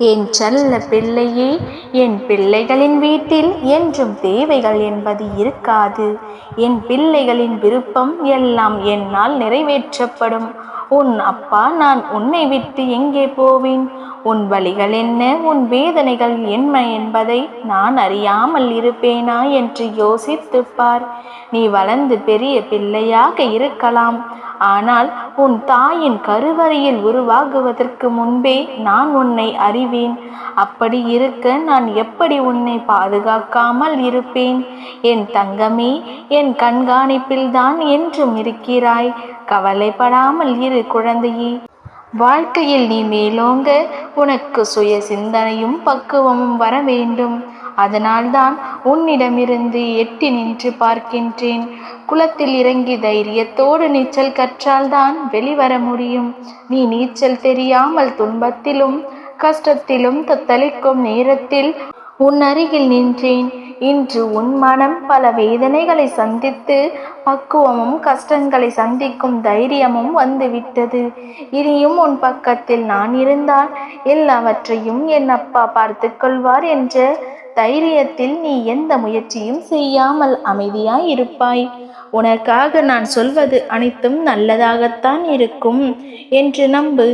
என் செல்ல பிள்ளையே என் பிள்ளைகளின் வீட்டில் என்றும் தேவைகள் என்பது இருக்காது. என் பிள்ளைகளின் விருப்பம் எல்லாம் என்னால் நிறைவேற்றப்படும். உன் அப்பா நான் உன்னை விட்டு எங்கே போவேன்? உன் வழிகள் என்ன? உன் வேதனைகள் என்ன என்பதை நான் அறியாமல் இருப்பேனா என்று யோசித்து பார். நீ வளர்ந்து பெரிய பிள்ளையாக இருக்கலாம். ஆனால் உன் தாயின் கருவறையில் உருவாகுவதற்கு முன்பே நான் உன்னை அறிவேன். அப்படி இருக்க நான் எப்படி உன்னை பாதுகாக்காமல் இருப்பேன்? என் தங்கமே என் கண்காணிப்பில்தான் என்றும் இருக்கிறாய். கவலைப்படாமல் இரு குழந்தையே. வாழ்க்கையில் நீ மேலோங்க உனக்கு சுய சிந்தனையும் பக்குவமும் வர வேண்டும். அதனால்தான் உன்னிடமிருந்து எட்டி நின்று பார்க்கின்றேன். குளத்தில் இறங்கி தைரியத்தோடு நீச்சல் கற்றால்தான் வெளிவர முடியும். நீ நீச்சல் தெரியாமல் துன்பத்திலும் கஷ்டத்திலும் தத்தளிக்கும் நேரத்தில் உன் அருகில் நின்றேன். இன்று உன் மனம் பல வேதனைகளை சந்தித்து பக்குவமும் கஷ்டங்களை சந்திக்கும் தைரியமும் வந்துவிட்டது. இனியும் உன் பக்கத்தில் நான் இருந்தால் எல்லாவற்றையும் என் அப்பா பார்த்து கொள்வார் என்ற தைரியத்தில் நீ எந்த முயற்சியும் செய்யாமல் அமைதியாய் இருப்பாய் உனக்காக நான் சொல்வது அனைத்தும் நல்லதாகத்தான் இருக்கும் என்று நம்பு.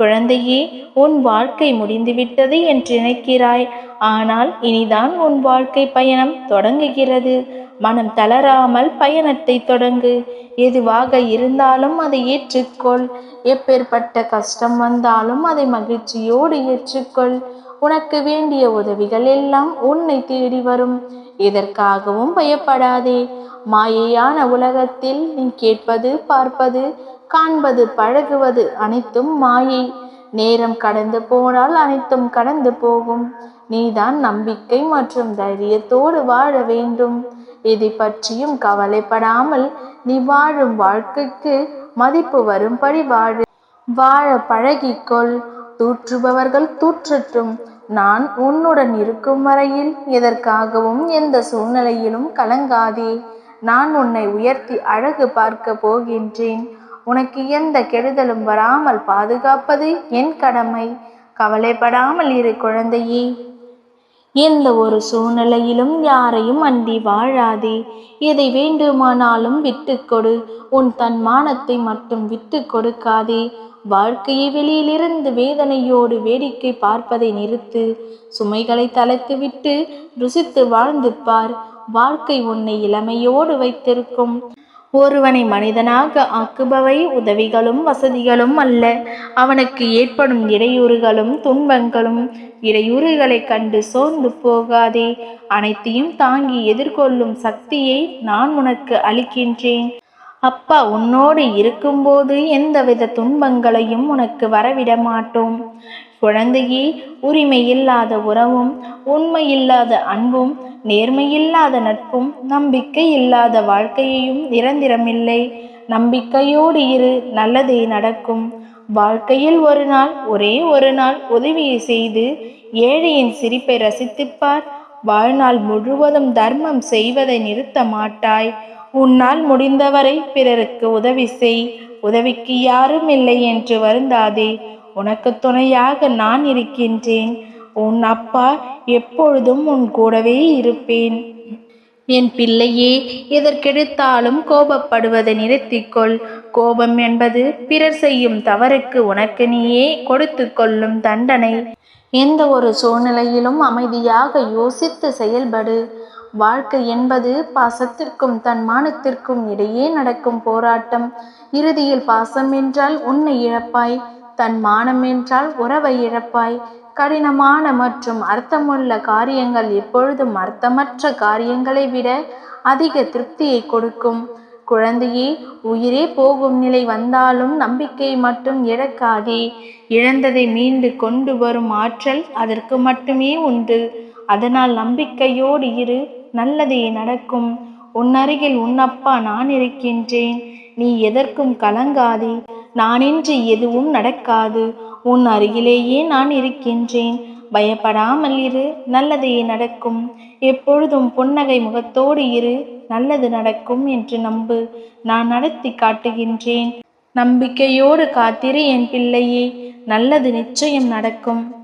குழந்தையே உன் வாழ்க்கை முடிந்துவிட்டது என்று நினைக்கிறாய். ஆனால் இனிதான் உன் வாழ்க்கை பயணம் தொடங்குகிறது. மனம் தளராமல் பயணத்தை தொடங்கு. எதுவாக இருந்தாலும் அதை ஏற்றுக்கொள். எப்பேற்பட்ட கஷ்டம் வந்தாலும் அதை மகிழ்ச்சியோடு ஏற்றுக்கொள். உனக்கு வேண்டிய உதவிகள் எல்லாம் உன்னை தேடி வரும். எதற்காகவும் பயப்படாதே. மாயையான உலகத்தில் நீ கேட்பது பார்ப்பது காண்பது பழகுவது அனைத்தும் மாயை. நேரம் கடந்து போனால் அனைத்தும் கடந்து போகும். நீதான் நம்பிக்கை மற்றும் தைரியத்தோடு வாழ வேண்டும். எதை பற்றியும் கவலைப்படாமல் நீ வாழும் வாழ்க்கைக்கு மதிப்பு வரும்படி வாழு. வாழ பழகிக்கொள். தூற்றுபவர்கள் தூற்றட்டும் நான் உன்னுடன் இருக்கும் வரையில் எதற்காகவும் எந்த சூழ்நிலையிலும் கலங்காதே. நான் உன்னை உயர்த்தி அழகு பார்க்க போகின்றேன். உனக்கு எந்த கெடுதலும் வராமல் பாதுகாப்பது என் கடமை. கவலைப்படாமல் இரு குழந்தையே. எந்த ஒரு சூழ்நிலையிலும் யாரையும் அண்டி வாழாதே. எதை வேண்டுமானாலும் விட்டுக்கொடு உன் தன்மானத்தை மட்டும் விட்டு கொடுக்காதே. வாழ்க்கையை வெளியிலிருந்து வேதனையோடு வேடிக்கை பார்ப்பதை நிறுத்து. சுமைகளை தளர்த்துவிட்டு ருசித்து வாழ்ந்து பார். வாழ்க்கை உன்னை இளமையோடு வைத்திருக்கும். ஒருவனை மனிதனாக ஆக்குபவை உதவிகளும் வசதிகளும் அல்ல. அவனுக்கு ஏற்படும் இடையூறுகளும் துன்பங்களும் இடையூறுகளைக் கண்டு சோர்ந்து போகாதே. அனைத்தையும் தாங்கி எதிர்கொள்ளும் சக்தியை நான் உனக்கு அளிக்கின்றேன். அப்பா உன்னோடு இருக்கும்போது எந்தவித துன்பங்களையும் உனக்கு வரவிட மாட்டோம் குழந்தையே உரிமை இல்லாத உறவும் உண்மையில்லாத அன்பும் நேர்மையில்லாத நட்பும் நம்பிக்கை இல்லாத வாழ்க்கையையும் நிரந்தரமில்லை. நம்பிக்கையோடு இரு நல்லதே நடக்கும். வாழ்க்கையில் ஒரு நாள் ஒரே ஒரு நாள் உதவியை செய்து ஏழையின் சிரிப்பை ரசித்துப்பார். வாழ்நாள் முழுவதும் தர்மம் செய்வதை நிறுத்த மாட்டாய். உன்னால் முடிந்தவரை பிறருக்கு உதவி செய். உதவிக்கு யாரும் இல்லை என்று வருந்தாதே. உனக்கு துணையாக நான் இருக்கின்றேன். உன் அப்பா எப்பொழுதும் உன் கூடவே இருப்பேன். என் பிள்ளையே எதற்கெடுத்தாலும் கோபப்படுவதை நிறுத்திக்கொள். கோபம் என்பது பிறர் செய்யும் தவறுக்கு உனக்கு நீயே கொடுத்து கொள்ளும் தண்டனை. எந்த ஒரு சூழ்நிலையிலும் அமைதியாக யோசித்து செயல்படு. வாழ்க்கை என்பது பாசத்திற்கும் தன் மானத்திற்கும் இடையே நடக்கும் போராட்டம். இறுதியில் பாசம் என்றால் உன்னை இழப்பாய். தன் மானம் என்றால் உறவை இழப்பாய். கடினமான மற்றும் அர்த்தமுள்ள காரியங்கள் எப்பொழுதும் அர்த்தமற்ற காரியங்களை விட அதிக திருப்தியை கொடுக்கும். குழந்தையே உயிரே போகும் நிலை வந்தாலும் நம்பிக்கை மட்டும் இழக்காதே. இழந்ததை மீண்டு கொண்டு வரும் ஆற்றல் அதற்கு மட்டுமே உண்டு. அதனால் நம்பிக்கையோடு இரு நல்லதே நடக்கும். உன் அருகில் உன் அப்பா நான் இருக்கின்றேன். நீ எதற்கும் கலங்காதே. நானின்றி எதுவும் நடக்காது. உன் அருகிலேயே நான் இருக்கின்றேன். பயப்படாமல் இரு நல்லதே நடக்கும். எப்பொழுதும் புன்னகை முகத்தோடு இரு நல்லது நடக்கும் என்று நம்பு. நான் நடத்தி காட்டுகின்றேன். நம்பிக்கையோடு காத்திரு என் பிள்ளையே நல்லது நிச்சயம் நடக்கும்.